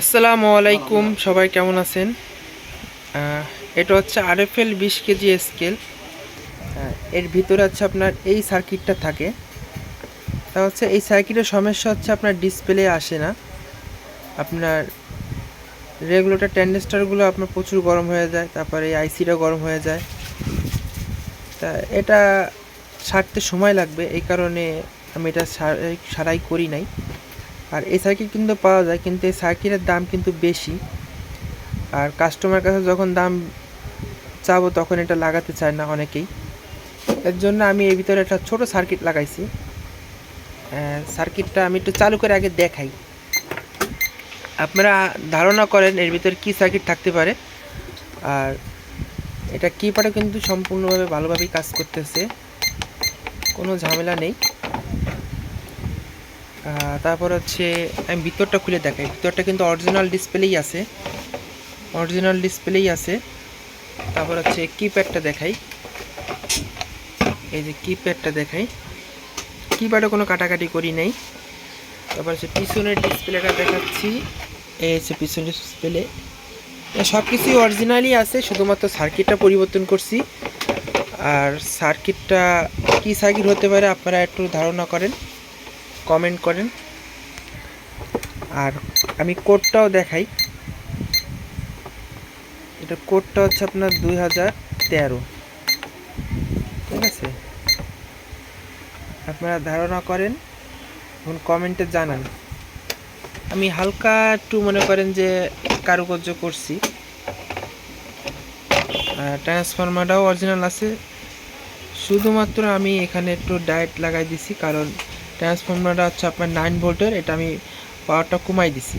আসসালামু আলাইকুম, সবাই কেমন আছেন? এটা হচ্ছে আরএফএল বিশ কেজি স্কেল এর ভিতরে হচ্ছে আপনার এই সার্কিটটা থাকে। তা হচ্ছে এই সার্কিটের সমস্যা হচ্ছে আপনার ডিসপ্লে আসে না। আপনার রেগুলেটর ট্যান্ডেস্টারগুলো আপনার প্রচুর গরম হয়ে যায়, তারপরে এই আইসিটা গরম হয়ে যায়। তা এটা সারতে সময় লাগবে, এই কারণে আমি এটা সারাই করি নাই। আর এই সাইকেল কিন্তু পাওয়া যায়, কিন্তু এই সাইকেলের দাম কিন্তু বেশি। আর কাস্টমার কাছে যখন দাম চাবো তখন এটা লাগাতে চায় না অনেকেই। এর জন্য আমি এর ভিতরে একটা ছোট সার্কিট লাগাইছি। সার্কিটটা আমি একটু চালু করে আগে দেখাই। আপনারা ধারণা করেন এর ভিতরে কি সার্কিট থাকতে পারে। আর এটা কিপ্যাডও কিন্তু সম্পূর্ণভাবে ভালোভাবেই কাজ করতেছে। কোনো ঝামেলা নেই। তারপর হচ্ছে, আমি ভিতরটা খুলে দেখাই। ভিতরটা কিন্তু অরিজিনাল ডিসপ্লেই আছে। অরিজিনাল ডিসপ্লেই আছে। তারপর হচ্ছে কিপ্যাডটা দেখাই। এই যে কিপ্যাডটা দেখাই। কিপ্যাডে কোনো কাটাকাটি করি নাই। তারপর হচ্ছে পিছনের ডিসপ্লেটা দেখাচ্ছি। এই হচ্ছে পিছনের ডিসপ্লে সব কিছুই অরিজিনালই আছে, শুধুমাত্র সার্কিটটা পরিবর্তন করছি। আর সার্কিটটা কী সার্কিট হতে পারে, আপনারা একটু ধারণা করেন। কমেন্ট করেন। আর আমি কোডটাও দেখাই। এটা কোডটা হচ্ছে আপনার দুই হাজার তেরো। ঠিক আছে? আপনারা ধারণা করেন, এখন কমেন্টে জানান। আমি হালকা একটু মনে করেন যে কারুকার্য করছি। ট্রান্সফরমারটাও অরিজিনাল আছে। শুধুমাত্র আমি এখানে একটু ডায়েট লাগাই দিছি, কারণ ট্রান্সফর্মারটা হচ্ছে আপনার নাইন ভোল্টের এটা আমি পাওয়ারটা কমাই দিছি।